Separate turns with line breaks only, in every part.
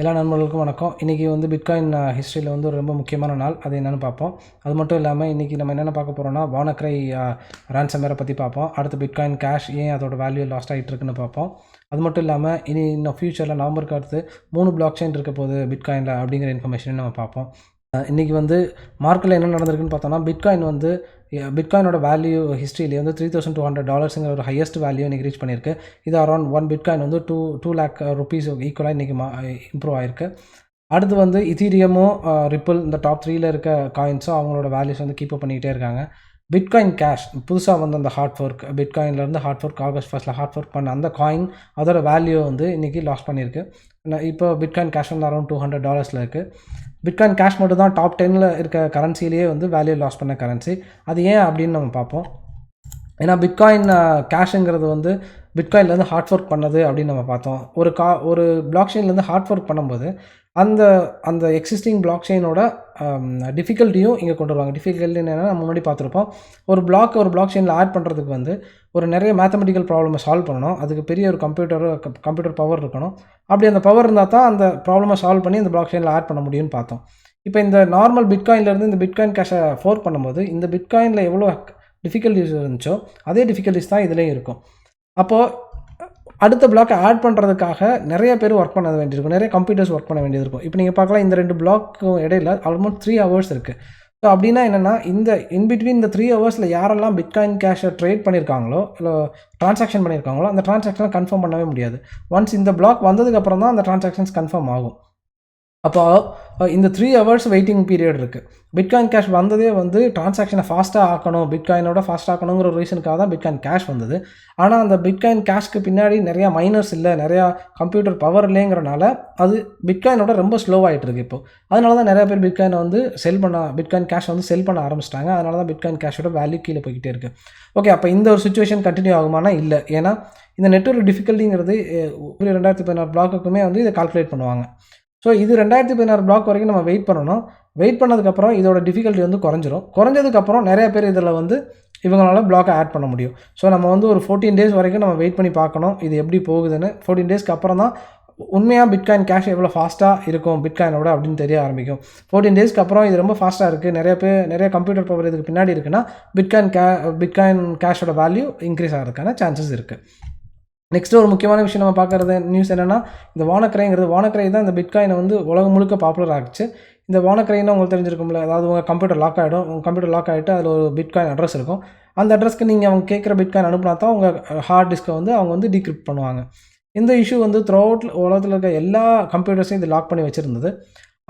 எல்லா நண்பர்களுக்கும் வணக்கம். இன்றைக்கி வந்து பிட்காயின் ஹிஸ்ட்ரியில் வந்து ஒரு ரொம்ப முக்கியமான நாள். அது என்னென்னு பார்ப்போம். அது மட்டும் இல்லாமல் இன்றைக்கி நம்ம என்னென்ன பார்க்க போகிறோம்னா வானக்ரை ரான்சமேரை பற்றி பார்ப்போம். அடுத்து பிட்காயின் கேஷ் ஏன் அதோட வேல்யூ லாஸ்ட் ஆகிட்டு இருக்குன்னு பார்ப்போம். அது மட்டும் இல்லாமல் இனி இன்னும் ஃப்யூச்சரில் நவம்பருக்கு அடுத்து மூணு பிளாக் செயின் இருக்க போகுது பிட்காயினில் அப்படிங்கிற இன்ஃபர்மேஷனையும் நம்ம பார்ப்போம். இன்றைக்கி வந்து மார்க்கெட்டில் என்ன நடந்திருக்குன்னு பார்த்தோன்னா பிட்காயின் வந்து பிட்காயினோட வேல்யூ ஹிஸ்ட்ரியிலே வந்து த்ரீ தௌசண்ட் டூ ஹண்ட்ரட் டாலர்ஸுங்கிற ஒரு ஹையஸ்ட் வேல்யூ இன்றைக்கி ரீச் பண்ணியிருக்கு. இது அரௌண்ட் ஒன் பிட்காயின் வந்து டூ டூ லேக் ருபீஸ் ஈக்குவலாக இன்றைக்கி மா இம்ப்ரூவ் ஆயிருக்கு. அடுத்து வந்து இத்தீரியமும் ரிப்பிள் uh, இந்த டாப் த்ரீயில் இருக்க காயின்ஸும் அவங்களோட வேல்யூஸ் வந்து கீப்பப் பண்ணிக்கிட்டே இருக்காங்க. பிட்காயின் கேஷ் புதுசாக வந்து அந்த ஹார்ட் ஒர்க் பிட்காயின்லேருந்து ஹார்ட் ஒர்க் ஆகஸ்ட் ஃபஸ்ட்டில் ஹார்ட் ஒர்க் பண்ண அந்த காயின் அதோட வேல்யூ வந்து இன்றைக்கி லாஸ் பண்ணியிருக்கு. இப்போ பிட்காயின் கேஷ் வந்து அரௌண்ட் டூ ஹண்ட்ரட் டாலர்ஸில் இருக்குது பிட்காயின் கேஷ் மட்டும் தான் டாப் டென்னில் இருக்க கரன்சிலேயே வந்து வேல்யூ லாஸ் பண்ண கரன்சி அது ஏன் அப்படின்னு நம்ம பார்ப்போம். ஏன்னா பிட்காயின் கேஷுங்கிறது வந்து பிட்காயின்லேருந்து ஹார்ட் ஒர்க் பண்ணது அப்படின்னு நம்ம பார்த்தோம். ஒரு கா ஒரு பிளாக் செயின்லேருந்து ஹார்ட் ஒர்க் பண்ணும்போது அந்த அந்த எக்ஸிஸ்டிங் பிளாக் செயினோட டிஃபிகல்ட்டியும் இங்கே கொண்டு வருவாங்க. டிஃபிகல்ட்டி என்னென்னா நம்ம முன்னாடி பார்த்துருப்போம். ஒரு பிளாக் ஒரு பிளாக் செயினில் ஆட் பண்ணுறதுக்கு வந்து ஒரு நிறைய மேத்தமெட்டிக்கல் ப்ராப்ளமை சால்வ் பண்ணணும். அதுக்கு பெரிய ஒரு கம்ப்யூட்டர் கம்ப்யூட்டர் பவர் இருக்கணும். அப்படி அந்த பவர் இருந்தால் தான் அந்த ப்ராப்ளமை சால்வ் பண்ணி அந்த பிளாக் செயினில் ஆட் பண்ண முடியும்னு பார்த்தோம். இப்போ இந்த நார்மல் பிட்காயின்லேருந்து இந்த பிட்காயின் கேஷை ஃபோர் பண்ணும்போது இந்த பிட்காயினில் எவ்வளோ டிஃபிகல்ட்டிஸ் இருந்துச்சோ அதே டிஃபிகல்ட்டிஸ் தான் இதுலேயும் இருக்கும். அப்போது அடுத்த பிளாக்கை ஆட் பண்ணுறதுக்காக நிறைய பேர் ஒர்க் பண்ண வேண்டியிருக்கும். நிறைய கம்ப்யூட்டர்ஸ் ஒர்க் பண்ண வேண்டியது இருக்கும் இப்போ நீங்கள் பார்க்கலாம் இந்த ரெண்டு பிளாக்கும் இடையில ஆல்மோஸ்ட் த்ரீ ஹவர்ஸ் இருக்குது ஸோ அப்படின்னா என்னென்னா இந்த இன்பிட்வீன் இந்த த்ரீ ஹவர்ஸில் யாரெல்லாம் பிட்காயின் கேஷை ட்ரேட் பண்ணியிருக்காங்களோ இல்லை ட்ரான்சாக்ஷன் பண்ணியிருக்காங்களோ அந்த ட்ரான்சாக்ஷனை கன்ஃபார்ம் பண்ணவே முடியாது. ஒன்ஸ் இந்த பிளாக் வந்ததுக்கப்புறம் தான் அந்த ட்ரான்சாக்ஷன்ஸ் கன்ஃபார்ம் ஆகும். அப்போ இந்த த்ரீ ஹவர்ஸ் வெயிட்டிங் பீரியட் இருக்குது பிட்காயின் கேஷ் வந்ததே வந்து டிரான்சாக்ஷனை ஃபாஸ்ட்டாக ஆக்கணும். பிட்காயினோட ஃபாஸ்ட் ஆக்கணுங்கிற ஒரு ரீசனுக்காக தான் பிட்காயின் கேஷ் வந்தது. ஆனால் அந்த பிட்காயின் கேஷ்க்கு பின்னாடி நிறையா மைனர்ஸ் இல்லை நிறையா கம்ப்யூட்டர் பவர் இல்லைங்கிறனால அது பிட்காயினோட ரொம்ப ஸ்லோவாகிட்டு இருக்குது இப்போ. அதனால தான் நிறைய பேர் பிட்காயினை வந்து செல் பண்ண பிட்காயின் கேஷ் வந்து செல் பண்ண ஆரம்பிச்சிட்டாங்க. அதனால தான் பிட்காயின் கேஷோட வேல்யூ கீழே போய்கிட்டே இருக்குது ஓகே அப்போ இந்த ஒரு சுச்சுவேஷன் கண்டினியூ ஆகுமானா இல்லை. ஏன்னா இந்த நெட்ஒர்க் டிஃபிகல்ட்டிங்கிறது ஒரு ரெண்டாயிரத்தி பதினாறு பிளாக்குக்குமே வந்து இதை கால்குலேட் பண்ணுவாங்க. ஸோ இது ரெண்டாயிரத்தி பதினாறு பிளாக் வரைக்கும் நம்ம வெயிட் பண்ணணும். வெயிட் பண்ணதுக்கப்புறம் இதோட டிஃபிகல்ட்டி வந்து குறைஞ்சிரும். குறைஞ்சதுக்கப்புறம் நிறைய பேர் இதில் வந்து இவங்களால பிளாக்கை ஆட் பண்ண முடியும். ஸோ நம்ம வந்து ஒரு ஃபோர்டீன் டேஸ் வரைக்கும் நம்ம வெயிட் பண்ணி பார்க்கணும். இது எப்படி போகுதுன்னு. ஃபோர்டீன் டேஸ்க்கு அப்புறம் தான் உண்மையாக பிட்காயின் கேஷ் எவ்வளோ ஃபாஸ்ட்டாக இருக்கும் பிட்காயினோட அப்படின்னு தெரிய ஆரம்பிக்கும். ஃபோர்டீன் டேஸ்க்கு அப்புறம் இது ரொம்ப ஃபாஸ்ட்டாக இருக்குது நிறைய பேர் நிறைய கம்ப்யூட்டர் பவர் இதுக்கு பின்னாடி இருக்குன்னா பிட்காயின் கே பிட்காயின் கேஷோட வேல்யூ இன்க்ரீஸ் ஆகிறதுக்கான சான்சஸ் இருக்குது நெக்ஸ்ட்டு ஒரு முக்கியமான விஷயம் நம்ம பார்க்குறது நியூஸ் என்னென்னா இந்த வானக்கரைங்கிறது வானக்கரை தான் இந்த பிட்காயினை வந்து உலகம் முழுக்க பாப்புலர் ஆகிச்சு இந்த வானக்கரைன்னு உங்களுக்கு தெரிஞ்சிருக்கும்ல அதாவது உங்கள் கம்ப்யூட்டர் லாக் ஆகிடும் உங்கள் கம்ப்யூட்டர் லாக் ஆகிட்டு அதில் ஒரு பிட்காயின் அட்ரஸ் இருக்கும். அந்த அட்ரஸ்க்கு நீங்கள் அவங்க கேட்குற பிட்காயின் அனுப்புனா தான் உங்கள் ஹார்ட் டிஸ்க்கை வந்து அவங்க வந்து டீக்ரிப்ட் பண்ணுவாங்க. இந்த இஷ்யூ வந்து த்ரூ அவுட் உலகத்தில் இருக்க எல்லா கம்ப்யூட்டர்ஸையும் இது லாக் பண்ணி வச்சுருந்தது.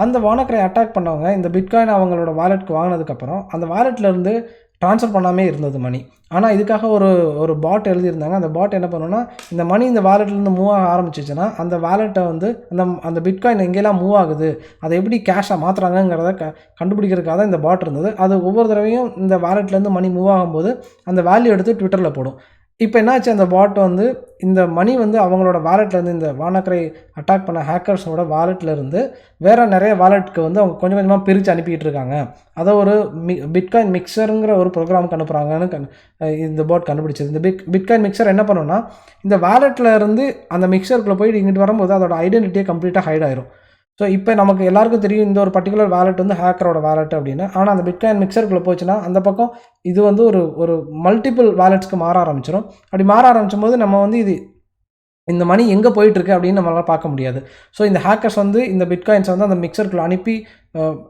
அந்த வானக்கரை அட்டாக் பண்ணவங்க இந்த பிட்காயின் அவங்களோட வாலெட்க்கு வாங்கினதுக்கப்புறம் அந்த வாலெட்லேருந்து ட்ரான்ஸ்ஃபர் பண்ணாமே இருந்தது மணி. ஆனால் இதுக்காக ஒரு ஒரு பாட் எழுதியிருந்தாங்க. அந்த பாட் என்ன பண்ணுன்னா இந்த மணி இந்த வாலெட்லேருந்து மூவ் ஆக ஆரம்பிச்சிச்சுன்னா அந்த வாலெட்டை வந்து அந்த அந்த பிட்காயின் எங்கெல்லாம் மூவ் ஆகுது. அதை எப்படி கேஷாக மாற்றுறாங்கங்கிறத க கண்டுபிடிக்கிறதுக்காக தான் இந்த பாட் இருந்தது. அது ஒவ்வொரு தடவையும் இந்த வாலெட்லேருந்து மணி மூவ் ஆகும்போது அந்த வேல்யூ எடுத்து ட்விட்டரில் போடும். இப்போ என்னாச்சு? அந்த பாட் வந்து இந்த மணி வந்து அவங்களோட வாலெட்லேருந்து இந்த வானக்கரை அட்டாக் பண்ண ஹேக்கர்ஸோட வாலெட்லேருந்து வேறு நிறைய வாலெட்டுக்கு வந்து அவங்க கொஞ்சம் கொஞ்சமாக பிரித்து அனுப்பிக்கிட்டு இருக்காங்க. அதை ஒரு மி பிட்காயின் மிக்சருங்கிற ஒரு ப்ரோக்ராமுக்கு அனுப்புகிறாங்கன்னு கண் இந்த போட் கண்டுபிடிச்சது. இந்த பிட் பிட்காயின் மிக்சர் என்ன பண்ணுன்னா இந்த வாலெட்டில் இருந்து அந்த மிக்சருக்குள்ளே போயிட்டு இங்கிட்டு வரும்போது அதோட ஐடென்டிட்டியே கம்ப்ளீட்டாக ஹைட் ஆயிரும். ஸோ இப்போ நமக்கு எல்லாருக்கும் தெரியும் இந்த ஒரு பர்டிகுலர் வேலெட் வந்து ஹேக்கரோட வேலெட் அப்படின்னு. ஆனால் அந்த பிட்காயின் மிக்சருக்குள்ளே போச்சுன்னா அந்த பக்கம் இது வந்து ஒரு ஒரு மல்டிபிள் வேலெட்ஸ்க்கு மாற ஆரம்பிச்சிடும் அப்படி மாற ஆரம்பிச்சும் போது நம்ம வந்து இது இந்த மணி எங்கே போயிட்டுருக்கு அப்படின்னு நம்மளால் பார்க்க முடியாது. ஸோ இந்த ஹேக்கர்ஸ் வந்து இந்த பிட்காயின்ஸ் வந்து அந்த மிக்சருக்குள்ளே அனுப்பி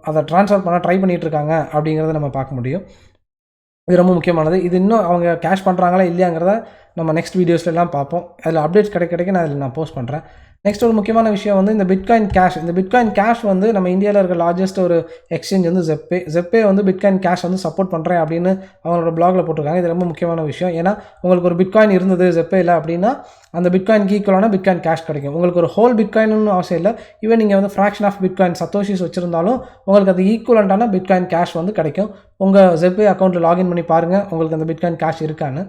அதை ட்ரான்ஸ்ஃபர் பண்ண ட்ரை பண்ணிகிட்டு இருக்காங்க அப்படிங்கிறத நம்ம பார்க்க முடியும். இது ரொம்ப முக்கியமானது. இது இன்னும் அவங்க கேஷ் பண்ணுறாங்களா இல்லையாங்கிறத நம்ம நெக்ஸ்ட் வீடியோஸ்லாம் பார்ப்போம். அதில் அப்டேட்ஸ் கிடைக்க கிடைக்க நான் அதில் நான் போஸ்ட் பண்ணுறேன் நெக்ஸ்ட் ஒரு முக்கியமான விஷயம் வந்து இந்த பிட்காயின் கேஷ் இந்த பிட்காயின் கேஷ் வந்து நம்ம இந்தியாவில் இருக்க லார்ஜஸ்ட் ஒரு எக்ஸ்சேஞ்ச் வந்து ஜெப்பே ஜெப்பே வந்து பிட்காயின் கேஷ் வந்து சப்போர்ட் பண்ணுறேன் அப்படின்னு அவங்களோட பிளாகில் போட்டிருக்காங்க. இது ரொம்ப முக்கியமான விஷயம். ஏன்னா உங்களுக்கு ஒரு பிட்காயின் இருந்தது ஜெப்பே இல்லை அப்படின்னா அந்த பிட்காயின்க்கு ஈக்குவலான பிட்காயின் கேஷ் கிடைக்கும். உங்களுக்கு ஒரு ஹோல் பிட்காயின்னு அவசியம் இல்லை. ஈவன் நீங்கள் வந்து ஃப்ராக்ஷன் ஆஃப் பிட்காயின் சத்தோஷிஸ் வச்சுருந்தாலும் உங்களுக்கு அது ஈக்குவலண்டான பிட்காயின் கேஷ் வந்து கிடைக்கும். உங்கள் ஜெப்பே அக்கௌண்ட்டில் லாகின் பண்ணி பாருங்கள் உங்களுக்கு அந்த பிட்காயின் கேஷ் இருக்கான்னு.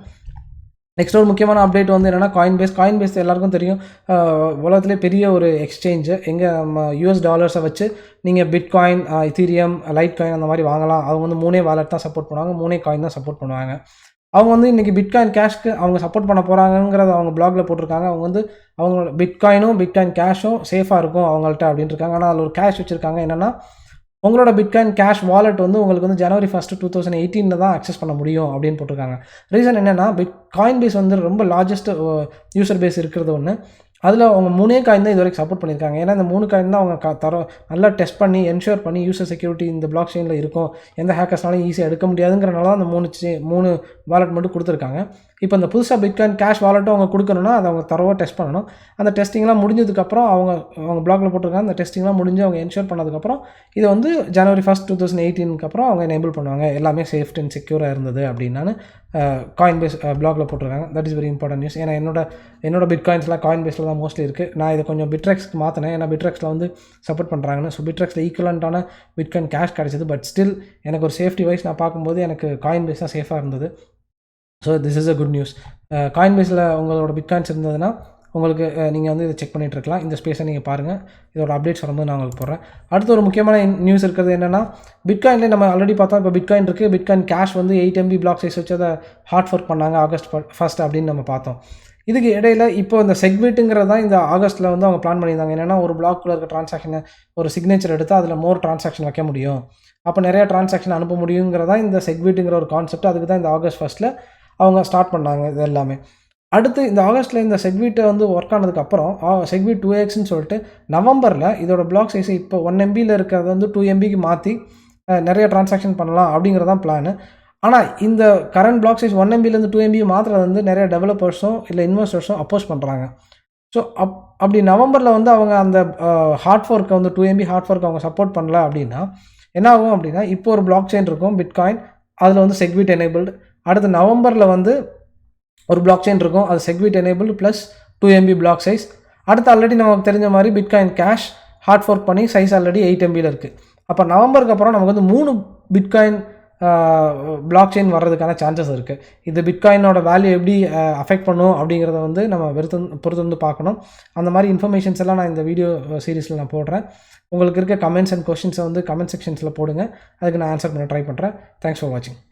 நெக்ஸ்ட் ஒரு முக்கியமான அப்டேட் வந்து என்னென்னா காயின் பேஸ் காயின் பேஸ் எல்லாருக்கும் தெரியும். உலகத்திலே பெரிய ஒரு எக்ஸ்சேஞ்சு எங்கே நம்ம யூஎஸ் டாலர்ஸை வச்சு நீங்கள் பிட்காயின் இத்தீரியம் லைட் காயின் அந்த மாதிரி வாங்கலாம். அவங்க வந்து மூணே வாலெட் தான் சப்போர்ட் பண்ணுவாங்க. மூணே காயின் தான் சப்போர்ட் பண்ணுவாங்க. அவங்க வந்து இன்றைக்கி பிட்காயின் கேஷ்க்கு அவங்க சப்போர்ட் பண்ண போகிறாங்கங்கிறத அவங்க பிளாகில் போட்டிருக்காங்க. அவங்க வந்து அவங்களோட பிட்காயினும் பிட்காயின் கேஷும் சேஃபாக இருக்கும் அவங்கள்ட்ட அப்படின்ட்டு இருக்காங்க. ஆனால் அதில் ஒரு கேஷ் வச்சுருக்காங்க. என்னென்னா உங்களோட பிட்காயின் கேஷ் வாலெட் வந்து உங்களுக்கு வந்து ஜனவரி ஃபஸ்ட்டு டூ தௌசண்ட் எயிட்டீனில் தான் அக்சஸ் பண்ண முடியும் அப்படின்னு போட்டிருக்காங்க. ரீசன் என்னென்னா பிட் காயின் பேஸ் வந்து ரொம்ப லார்ஜஸ்ட் யூசர் பேஸ் இருக்கிறது ஒன்று அதில் அவங்க மூணே காயின் தான் இது வரைக்கும் சப்போர்ட் பண்ணியிருக்காங்க. ஏன்னா இந்த மூணு காயின் தான் அவங்க தர நல்லா டெஸ்ட் பண்ணி என்ஷூர் பண்ணி யூசர் செக்யூரிட்டி இந்த பிளாக் செயினில் இருக்கும். எந்த ஹேக்கர்ஸ்னாலும் ஈஸியாக எடுக்க முடியாதுங்கிறனால தான் அந்த மூணு மூணு வாலெட் மட்டும் கொடுத்துருக்காங்க. இப்போ இந்த புதுசாக பிட்காயின் கேஷ் வாலெட்டும் அவங்க கொடுக்கணும்னா அதை அவங்க தரவாக டெஸ்ட் பண்ணணும். அந்த டெஸ்டிங்லாம் முடிஞ்சதுக்கப்புறம் அவங்க அவங்க பிளாக்ல போட்டிருக்காங்க. அந்த டெஸ்டிங்லாம் முடிஞ்சு அவங்க என்ஷூர் பண்ணதுக்கப்புறம் இது வந்து ஜனவரி ஃபஸ்ட் டூ தௌசண்ட் எயிட்டீனுக்கு அப்புறம் அவங்க எனேபிள் பண்ணுவாங்க. எல்லாமே சேஃப்ட் அண்ட் செக்யூராக இருந்தது அப்படின்னானு காயின் பேஸ் பிளாக்ல போட்டிருக்காங்க. That is very important news ஏன்னா என்னோட என்னோட பிட்காயின்ஸ்லாம் காயின் பேஸில் தான் மோஸ்ட்லி இருக்குது நான் இதை கொஞ்சம் பிட்ரெக்ஸ்க்கு மாற்றினேன் ஏன்னா பிட்ரெக்ஸில் வந்து சப்போர்ட் பண்ணுறாங்கன்னு ஸோ பிட்ரெக்ஸில் ஈக்குவலண்ட்டான பிட்காயின் கேஷ் கிடச்சிது. பட் ஸ்டில் எனக்கு ஒரு சேஃப்டி வைஸ் நான் பார்க்கும்போது எனக்கு காயின் பேஸ் தான் சேஃபாக இருந்தது. So this is a good news coin பேஸில் உங்களோட பிட்காயின்ஸ் இருந்ததுன்னா உங்களுக்கு uh, நீங்கள் வந்து இதை செக் பண்ணிகிட்டு இருக்கலாம். இந்த ஸ்பேஸை நீங்கள் பாருங்கள் இதோட அப்டேட்ஸ் வரும்போது நான் உங்களுக்கு போடுறேன். அடுத்து ஒரு முக்கியமான நியூஸ் இருக்கிறது என்னென்னா பிட்காயின்லேயே நம்ம ஆல்ரெடி பார்த்தோம். இப்போ பிட்காயின் இருக்குது பிட்காயின் கேஷ் வந்து எயிட் எம்பி பிளாக் சைஸ் வச்சு அதை ஹார்ட் ஒர்க் பண்ணாங்க. ஆகஸ்ட் ஃபர்ஸ்ட் அப்படின்னு நம்ம பார்த்தோம். இதுக்கு இடையில் இப்போ இந்த செக்மெண்ட்டுங்கிறது தான் இந்த ஆகஸ்ட்டில் வந்து அவங்க பிளான் பண்ணியிருந்தாங்க. என்னென்னா ஒரு பிளாக்குள்ள இருக்க ட்ரான்சாக்ஷனை ஒரு சிக்னேச்சர் எடுத்து அதில் மோர் ட்ரான்சாக்ஷன் வைக்க முடியும். அப்போ நிறைய ட்ரான்சாக்ஷன் அனுப்ப முடியுங்கிறதா இந்த செக்மெண்ட்டுங்கிற ஒரு கான்செப்ட் அதுக்கு தான் இந்த ஆகஸ்ட் ஃபஸ்ட்டில் அவங்க ஸ்டார்ட் பண்ணாங்க இது எல்லாமே. அடுத்து இந்த ஆகஸ்ட்டில் இந்த செக்வீட்டை வந்து ஒர்க் ஆனதுக்கப்புறம் செக்வீட் டூ எக்ஸ்னு சொல்லிட்டு நவம்பரில் இதோட பிளாக் சைஸ் இப்போ ஒன் எம்பியில் இருக்கிறத வந்து டூ எம்பிக்கு மாற்றி நிறைய டிரான்சாக்ஷன் பண்ணலாம் அப்படிங்கிறதான் பிளான் ஆனால் இந்த கரண்ட் பிளாக் சைஸ் ஒன் எம்பிலேருந்து டூ எம்பி மாத்திரம் வந்து நிறைய டெவலப்பர்ஸும் இல்லை இன்வெஸ்டர்ஸும் அப்போஸ் பண்ணுறாங்க ஸோ அப் அப்படி நவம்பரில் வந்து அவங்க அந்த ஹார்ட் ஒர்க்கை வந்து டூ எம்பி ஹார்ட் ஒர்க் அவங்க சப்போர்ட் பண்ணல அப்படின்னா என்ன ஆகும் அப்படின்னா இப்போ ஒரு பிளாக் செயின் இருக்கும் பிட்காயின் அதில் வந்து செக்விட் எனேபிள்டு அடுத்து நவம்பரில் வந்து ஒரு பிளாக் செயின் இருக்கும். அது SegWit enable plus two MB block size அடுத்து ஆல்ரெடி நமக்கு தெரிஞ்ச மாதிரி பிட்காயின் கேஷ் ஹார்ட் ஒர்க் பண்ணி சைஸ் ஆல்ரெடி எயிட் எம்பியில் இருக்குது அப்போ நவம்பருக்கு அப்புறம் நமக்கு வந்து மூணு பிட்காயின் பிளாக் செயின் வர்றதுக்கான சான்சஸ் இருக்குது இது பிட்காயினோட வேல்யூ எப்படி அஃபெக்ட் பண்ணும் அப்படிங்கிறத வந்து நம்ம வெறுத்து பொறுத்து வந்து பார்க்கணும். அந்த மாதிரி இன்ஃபர்மேஷன்ஸ் எல்லாம் நான் இந்த வீடியோ சீரீஸில் நான் போடுறேன். உங்களுக்கு இருக்க கமெண்ட்ஸ் அண்ட் கொஷின்ஸை வந்து கமெண்ட் செக்ஷன்ஸில் போடுங்க. அதுக்கு நான் ஆன்சர் பண்ண ட்ரை பண்ணுறேன் தேங்க்ஸ் ஃபார் வாட்சிங்